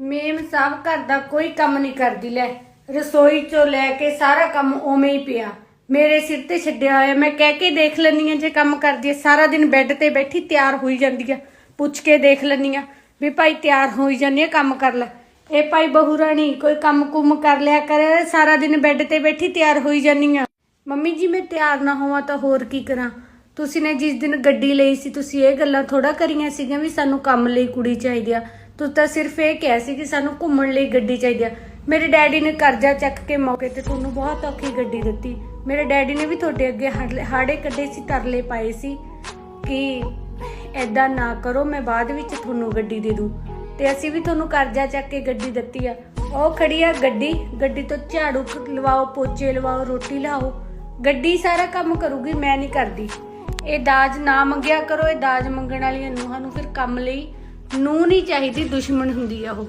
ਮੇਮ ਸਾਹਿਬ ਘਰ ਦਾ ਕੋਈ ਕੰਮ ਨਹੀਂ ਕਰਦੀ ਲੈ। ਰਸੋਈ ਚੋਂ ਲੈ ਕੇ ਸਾਰਾ ਕੰਮ ਉਵੇਂ ਹੀ ਪਿਆ। ਮੇਰੇ ਸਿਰ ਤੇ ਛੱਡਿਆ ਹੋਇਆ, ਮੈਂ ਕਹਿ ਕੇ ਦੇਖ ਲੈਣੀ ਆ ਜੇ ਕੰਮ ਕਰਦੀ ਹੈ। ਸਾਰਾ ਦਿਨ ਬੈੱਡ ਤੇ ਬੈਠੀ ਤਿਆਰ ਹੋਈ ਜਾਂਦੀ ਆ ਪੁੱਛ ਕੇ ਦੇਖ ਲੈਣੀ ਆ ਵੀ ਭਾਈ ਤਿਆਰ ਹੋਈ ਜਾਂਦੀ ਆ ਕੰਮ ਕਰ ਲੈ। ਇਹ ਭਾਈ ਬਹੂ ਰਾਣੀ, ਕੋਈ ਕੰਮ ਕੁਮ ਕਰ ਲਿਆ ਕਰ, ਸਾਰਾ ਦਿਨ ਬੈੱਡ ਤੇ ਬੈਠੀ ਤਿਆਰ ਹੋਈ ਜਾਂਦੀ ਆ ਮੰਮੀ ਜੀ, ਮੈਂ ਤਿਆਰ ਨਾ ਹੋਵਾਂ ਤਾਂ ਹੋਰ ਕੀ ਕਰਾਂ? ਤੁਸੀਂ ਨੇ ਜਿਸ ਦਿਨ ਗੱਡੀ ਲਈ ਸੀ, ਤੁਸੀਂ ਇਹ ਗੱਲਾਂ ਥੋੜਾ ਕਰੀਆਂ ਸੀਗੀਆਂ ਵੀ ਸਾਨੂੰ ਕੰਮ ਲਈ ਕੁੜੀ ਚਾਹੀਦੀ ਆ। ਤੂੰ ਤਾਂ ਸਿਰਫ ਇਹ ਕਿਹਾ ਸੀ ਕਿ ਸਾਨੂੰ ਘੁੰਮਣ ਲਈ ਗੱਡੀ ਚਾਹੀਦੀ ਆ। ਮੇਰੇ ਡੈਡੀ ਨੇ ਕਰਜ਼ਾ ਚੱਕ ਕੇ ਮੌਕੇ ਤੇ ਤੁਹਾਨੂੰ ਬਹੁਤ ਔਖੀ ਗੱਡੀ ਦਿੱਤੀ। ਮੇਰੇ ਡੈਡੀ ਨੇ ਵੀ ਤੁਹਾਡੇ ਅੱਗੇ ਹਾੜੇ- ਹਾੜੇ ਕੱਢੇ ਸੀ, ਤਰਲੇ ਪਾਏ ਸੀ ਕਿ ਐਦਾਂ ਨਾ ਕਰੋ, ਮੈਂ ਬਾਅਦ ਵਿੱਚ ਤੁਹਾਨੂੰ ਗੱਡੀ ਦੇ ਦੂੰ। ਤੇ ਅਸੀਂ ਵੀ ਤੁਹਾਨੂੰ ਕਰਜ਼ਾ ਚੱਕ ਕੇ ਗੱਡੀ ਦਿੱਤੀ ਆ। ਉਹ ਖੜੀ ਆ ਗੱਡੀ ਗੱਡੀ ਤੋਂ ਝਾੜੂ ਲਵਾਓ, ਪੋਚੇ ਲਵਾਓ, ਰੋਟੀ ਲਾਓ। ਗੱਡੀ ਸਾਰਾ ਕੰਮ ਕਰੂਗੀ, ਮੈਂ ਨਹੀਂ ਕਰਦੀ। ਇਹ ਦਾਜ ਨਾ ਮੰਗਿਆ ਕਰੋ, ਇਹ ਦਾਜ ਮੰਗਣ ਵਾਲੀਆਂ ਨੂੰਹਾਂ ਨੂੰ ਫਿਰ ਕੰਮ ਲਈ ਨੂੰ ਨਹੀਂ ਚਾਹੀਦੀ ਦੁਸ਼ਮਣ ਹੁੰਦੀ ਆ ਉਹ।